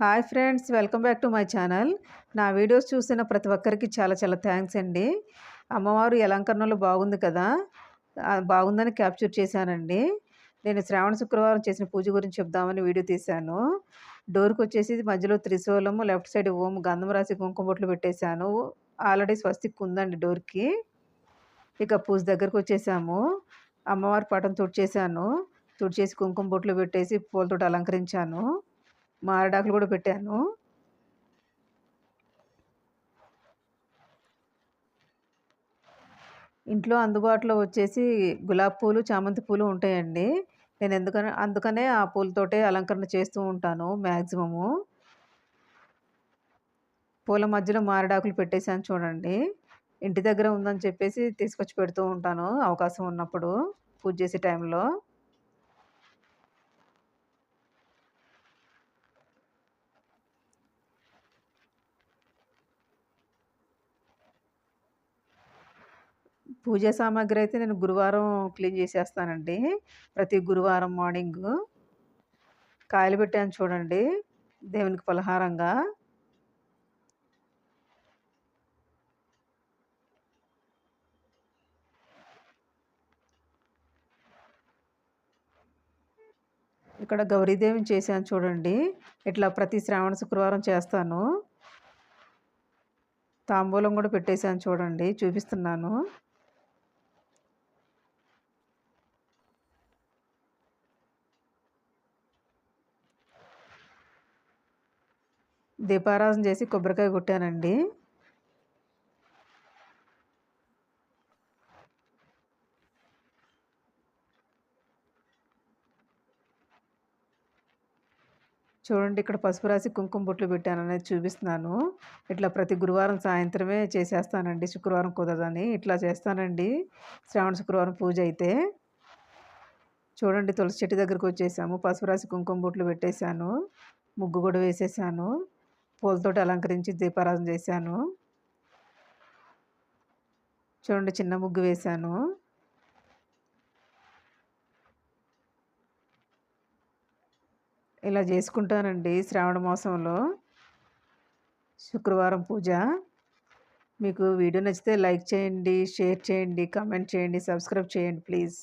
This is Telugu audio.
Hi friends welcome back to my channel. నా వీడియోస్ చూసిన ప్రతి ఒక్కరికి చాలా చాలా థ్యాంక్స్ అండి. అమ్మవారు అలంకరణలో బాగుంది కదా? బాగుందని క్యాప్చర్ చేశానండి. నేను శ్రావణ శుక్రవారం చేసిన పూజ గురించి చెప్దామని వీడియో తీశాను. డోర్కి వచ్చేసి మధ్యలో త్రిశూలము లెఫ్ట్ సైడ్ ఓం గంధం రాసి కుంకుమ బొట్లు పెట్టేశాను. ఆల్రెడీ స్వస్తిక్ ఉందండి డోర్కి. ఇక పూజ దగ్గరకు వచ్చేసాము. అమ్మవారి పటం తుడిచేసాను తుడిచేసి కుంకుమ బొట్లు పెట్టేసి పూలతోటి అలంకరించాను. మారడాకులు కూడా పెట్టాను. ఇంట్లో అందుబాటులో వచ్చేసి గులాబీ పూలు చామంతి పూలు ఉంటాయండి. నేను ఎందుకని అందుకనే ఆ పూలతోటే అలంకరణ చేస్తూ ఉంటాను మ్యాక్సిమము పూల మధ్యలో మారడాకులు పెట్టేసాను చూడండి. ఇంటి దగ్గర ఉందని చెప్పేసి తీసుకొచ్చి పెడుతూ ఉంటాను అవకాశం ఉన్నప్పుడు పూజ చేసే టైంలో. పూజా సామాగ్రి అయితే నేను గురువారం క్లీన్ చేసేస్తానండి. ప్రతి గురువారం మార్నింగ్. కాయలు పెట్టాను చూడండి. దేవునికి పలహారంగా. ఇక్కడ గౌరీదేవిని చేశాను చూడండి. ఇట్లా ప్రతి శ్రావణ శుక్రవారం చేస్తాను. తాంబూలం కూడా పెట్టేశాను చూడండి. చూపిస్తున్నాను. దీపారాధన చేసి కొబ్బరికాయ కొట్టానండి. చూడండి ఇక్కడ పసుపు రాసి కుంకుమ బొట్లు పెట్టాను అనేది చూపిస్తున్నాను. ఇట్లా ప్రతి గురువారం సాయంత్రమే చేసేస్తానండి. శుక్రవారం కుదరదని ఇట్లా చేస్తానండి. శ్రావణ శుక్రవారం పూజ అయితే. చూడండి తులసి చెట్టు దగ్గరకు వచ్చేసాము. పసుపు రాసి కుంకుమ బొట్లు పెట్టేశాను. ముగ్గు కూడా వేసేసాను. పూలతోటి అలంకరించి దీపారాధన చేశాను. చూడండి చిన్న ముగ్గు వేశాను. ఇలా చేసుకుంటానండి శ్రావణ మాసంలో. శుక్రవారం పూజ. మీకు వీడియో నచ్చితే లైక్ చేయండి షేర్ చేయండి కామెంట్ చేయండి సబ్స్క్రైబ్ చేయండి ప్లీజ్.